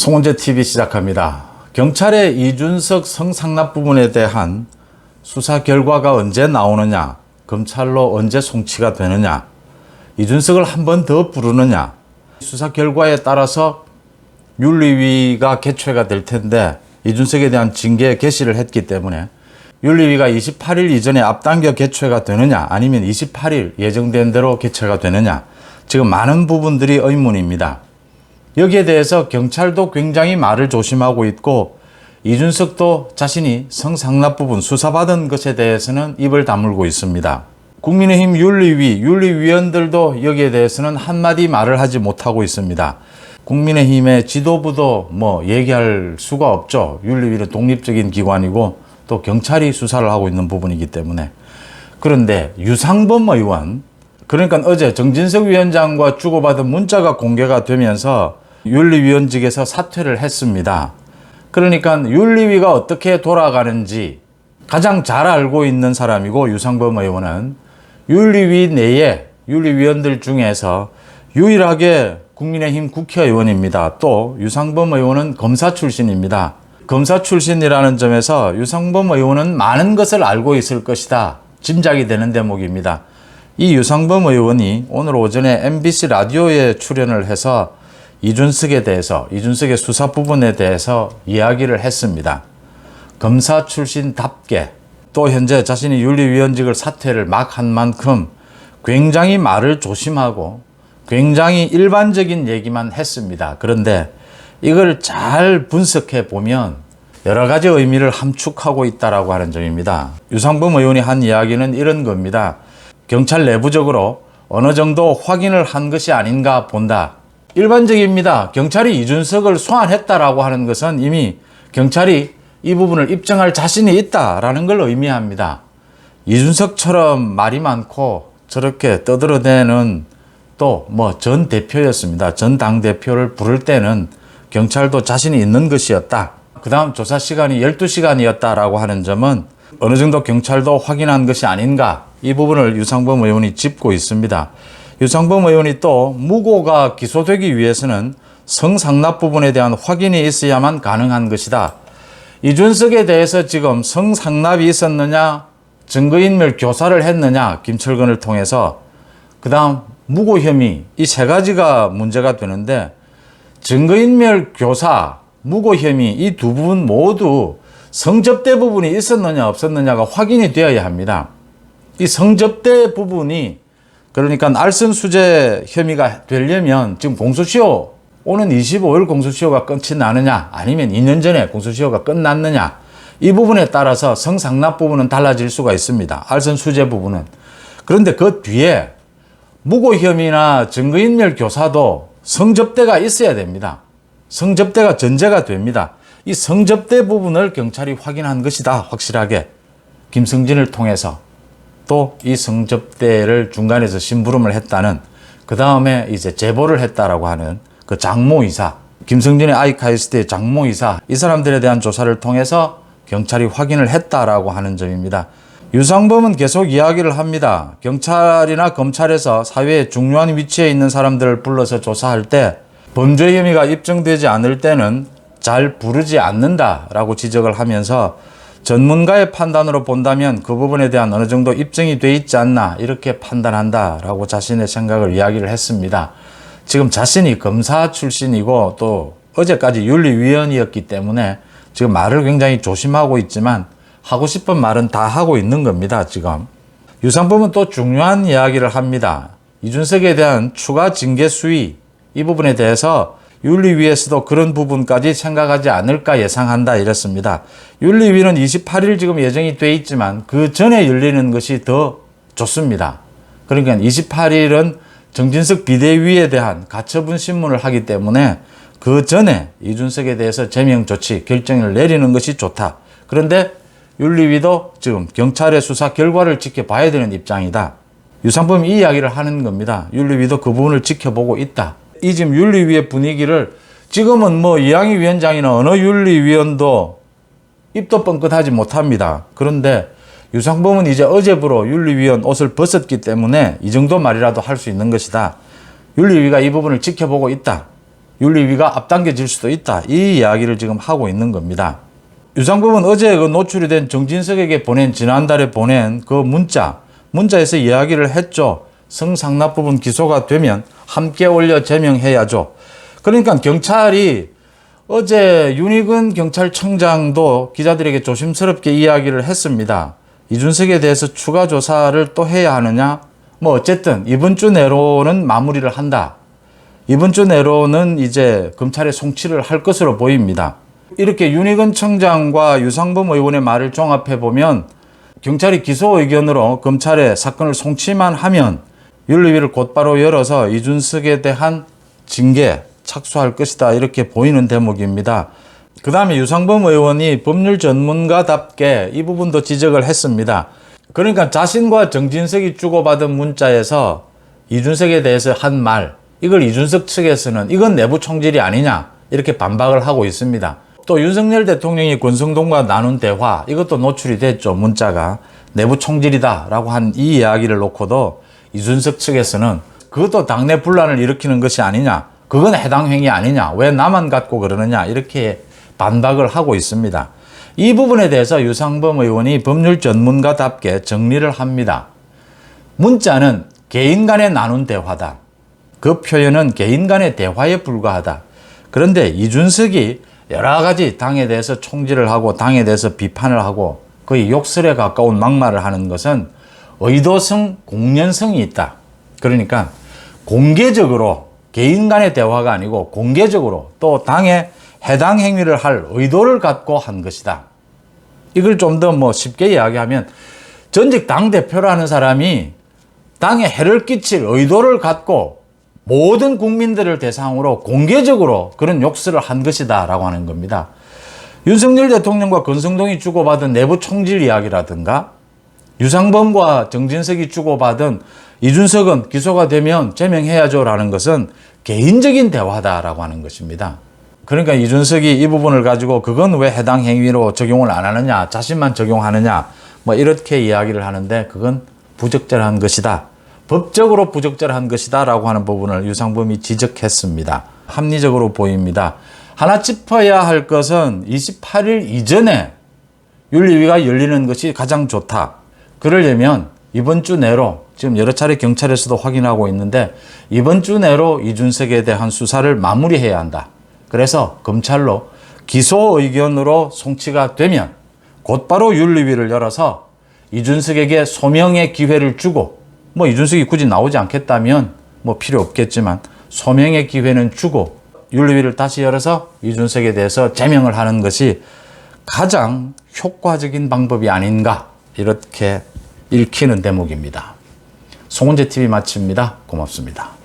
송원재 TV 시작합니다. 경찰의 이준석 성상납 부분에 대한 수사 결과가 언제 나오느냐, 검찰로 언제 송치가 되느냐, 이준석을 한 번 더 부르느냐, 수사 결과에 따라서 윤리위가 개최가 될 텐데 이준석에 대한 징계 개시를 했기 때문에 윤리위가 28일 이전에 앞당겨 개최가 되느냐 아니면 28일 예정된 대로 개최가 되느냐 지금 많은 부분들이 의문입니다. 여기에 대해서 경찰도 굉장히 말을 조심하고 있고 이준석도 자신이 성상납 부분 수사받은 것에 대해서는 입을 다물고 있습니다. 국민의힘 윤리위, 윤리위원들도 여기에 대해서는 한마디 말을 하지 못하고 있습니다. 국민의힘의 지도부도 뭐 얘기할 수가 없죠. 윤리위는 독립적인 기관이고 또 경찰이 수사를 하고 있는 부분이기 때문에. 그런데 유상범 의원, 그러니까 어제 정진석 위원장과 주고받은 문자가 공개가 되면서 윤리위원직에서 사퇴를 했습니다. 그러니까 윤리위가 어떻게 돌아가는지 가장 잘 알고 있는 사람이고 유상범 의원은 윤리위 내에 윤리위원들 중에서 유일하게 국민의힘 국회의원입니다. 또 유상범 의원은 검사 출신입니다. 검사 출신이라는 점에서 유상범 의원은 많은 것을 알고 있을 것이다. 짐작이 되는 대목입니다. 이 유상범 의원이 오늘 오전에 MBC 라디오에 출연을 해서 이준석에 대해서, 이준석의 수사 부분에 대해서 이야기를 했습니다. 검사 출신답게 또 현재 자신이 윤리위원직을 사퇴를 막 한 만큼 굉장히 말을 조심하고 굉장히 일반적인 얘기만 했습니다. 그런데 이걸 잘 분석해 보면 여러 가지 의미를 함축하고 있다라고 하는 점입니다. 유상범 의원이 한 이야기는 이런 겁니다. 경찰 내부적으로 어느 정도 확인을 한 것이 아닌가 본다. 일반적입니다. 경찰이 이준석을 소환했다라고 하는 것은 이미 경찰이 이 부분을 입증할 자신이 있다라는 걸 의미합니다. 이준석처럼 말이 많고 저렇게 떠들어대는 또 뭐 전 대표였습니다. 전 당 대표를 부를 때는 경찰도 자신이 있는 것이었다. 그 다음 조사 시간이 12시간이었다라고 하는 점은 어느 정도 경찰도 확인한 것이 아닌가 이 부분을 유상범 의원이 짚고 있습니다. 유상범 의원이 또 무고가 기소되기 위해서는 성상납 부분에 대한 확인이 있어야만 가능한 것이다. 이준석에 대해서 지금 성상납이 있었느냐, 증거인멸 교사를 했느냐, 김철근을 통해서 그 다음 무고 혐의 이 세 가지가 문제가 되는데 증거인멸 교사, 무고 혐의 이 두 부분 모두 성접대 부분이 있었느냐 없었느냐가 확인이 되어야 합니다. 이 성접대 부분이 그러니까 알선 수재 혐의가 되려면 지금 공소시효 오는 25일 공소시효가 끝이 나느냐 아니면 2년 전에 공소시효가 끝났느냐 이 부분에 따라서 성상납 부분은 달라질 수가 있습니다. 알선 수재 부분은 그런데 그 뒤에 무고 혐의나 증거인멸 교사도 성접대가 있어야 됩니다. 성접대가 전제가 됩니다. 이 성접대 부분을 경찰이 확인한 것이다. 확실하게. 김성진을 통해서 또 이 성접대를 중간에서 심부름을 했다는 그 다음에 이제 제보를 했다라고 하는 그 장모 이사, 김성진의 아이카이스트의 장모 이사, 이 사람들에 대한 조사를 통해서 경찰이 확인을 했다라고 하는 점입니다. 유상범은 계속 이야기를 합니다. 경찰이나 검찰에서 사회에 중요한 위치에 있는 사람들을 불러서 조사할 때 범죄 혐의가 입증되지 않을 때는 잘 부르지 않는다라고 지적을 하면서 전문가의 판단으로 본다면 그 부분에 대한 어느 정도 입증이 돼 있지 않나 이렇게 판단한다라고 자신의 생각을 이야기를 했습니다. 지금 자신이 검사 출신이고 또 어제까지 윤리위원이었기 때문에 지금 말을 굉장히 조심하고 있지만 하고 싶은 말은 다 하고 있는 겁니다, 지금. 유상범은 또 중요한 이야기를 합니다. 이준석에 대한 추가 징계 수위 이 부분에 대해서 윤리위에서도 그런 부분까지 생각하지 않을까 예상한다 이랬습니다. 윤리위는 28일 지금 예정이 돼 있지만 그 전에 열리는 것이 더 좋습니다. 그러니까 28일은 정진석 비대위에 대한 가처분 신문을 하기 때문에 그 전에 이준석에 대해서 제명 조치 결정을 내리는 것이 좋다. 그런데 윤리위도 지금 경찰의 수사 결과를 지켜봐야 되는 입장이다. 유상범이 이 이야기를 하는 겁니다. 윤리위도 그 부분을 지켜보고 있다. 이 지금 윤리위의 분위기를 지금은 뭐 이양희 위원장이나 어느 윤리위원도 입도 뻥끗하지 못합니다. 그런데 유상범은 이제 어제부로 윤리위원 옷을 벗었기 때문에 이 정도 말이라도 할 수 있는 것이다. 윤리위가 이 부분을 지켜보고 있다. 윤리위가 앞당겨질 수도 있다. 이 이야기를 지금 하고 있는 겁니다. 유상범은 어제 그 노출이 된 정진석에게 보낸 지난달에 보낸 그 문자 문자에서 이야기를 했죠. 성상납 부분 기소가 되면 함께 올려 제명해야죠. 그러니까 경찰이 어제 윤희근 경찰청장도 기자들에게 조심스럽게 이야기를 했습니다. 이준석에 대해서 추가 조사를 또 해야 하느냐? 뭐 어쨌든 이번 주 내로는 마무리를 한다. 이번 주 내로는 이제 검찰에 송치를 할 것으로 보입니다. 이렇게 윤희근 청장과 유상범 의원의 말을 종합해 보면 경찰이 기소 의견으로 검찰에 사건을 송치만 하면 윤리위를 곧바로 열어서 이준석에 대한 징계 착수할 것이다 이렇게 보이는 대목입니다. 그 다음에 유상범 의원이 법률 전문가답게 이 부분도 지적을 했습니다. 그러니까 자신과 정진석이 주고받은 문자에서 이준석에 대해서 한 말, 이걸 이준석 측에서는 이건 내부 총질이 아니냐 이렇게 반박을 하고 있습니다. 또 윤석열 대통령이 권성동과 나눈 대화 이것도 노출이 됐죠 문자가 내부 총질이다라고 한 이 이야기를 놓고도 이준석 측에서는 그것도 당내 분란을 일으키는 것이 아니냐 그건 해당 행위 아니냐 왜 나만 갖고 그러느냐 이렇게 반박을 하고 있습니다. 이 부분에 대해서 유상범 의원이 법률 전문가답게 정리를 합니다. 문자는 개인 간에 나눈 대화다. 그 표현은 개인 간의 대화에 불과하다. 그런데 이준석이 여러 가지 당에 대해서 총질을 하고 당에 대해서 비판을 하고 거의 욕설에 가까운 막말을 하는 것은 의도성, 공연성이 있다. 그러니까 공개적으로 개인 간의 대화가 아니고 공개적으로 또 당에 해당 행위를 할 의도를 갖고 한 것이다. 이걸 좀 더 뭐 쉽게 이야기하면 전직 당대표라는 사람이 당에 해를 끼칠 의도를 갖고 모든 국민들을 대상으로 공개적으로 그런 욕설을 한 것이다 라고 하는 겁니다. 윤석열 대통령과 권성동이 주고받은 내부 총질 이야기라든가 유상범과 정진석이 주고받은 이준석은 기소가 되면 제명해야죠 라는 것은 개인적인 대화다라고 하는 것입니다. 그러니까 이준석이 이 부분을 가지고 그건 왜 해당 행위로 적용을 안 하느냐, 자신만 적용하느냐, 뭐 이렇게 이야기를 하는데 그건 부적절한 것이다. 법적으로 부적절한 것이다 라고 하는 부분을 유상범이 지적했습니다. 합리적으로 보입니다. 하나 짚어야 할 것은 28일 이전에 윤리위가 열리는 것이 가장 좋다. 그러려면 이번 주 내로 지금 여러 차례 경찰에서도 확인하고 있는데 이번 주 내로 이준석에 대한 수사를 마무리해야 한다. 그래서 검찰로 기소 의견으로 송치가 되면 곧바로 윤리위를 열어서 이준석에게 소명의 기회를 주고 뭐 이준석이 굳이 나오지 않겠다면 뭐 필요 없겠지만 소명의 기회는 주고 윤리위를 다시 열어서 이준석에 대해서 제명을 하는 것이 가장 효과적인 방법이 아닌가 이렇게 읽히는 대목입니다. 송은재 TV 마칩니다. 고맙습니다.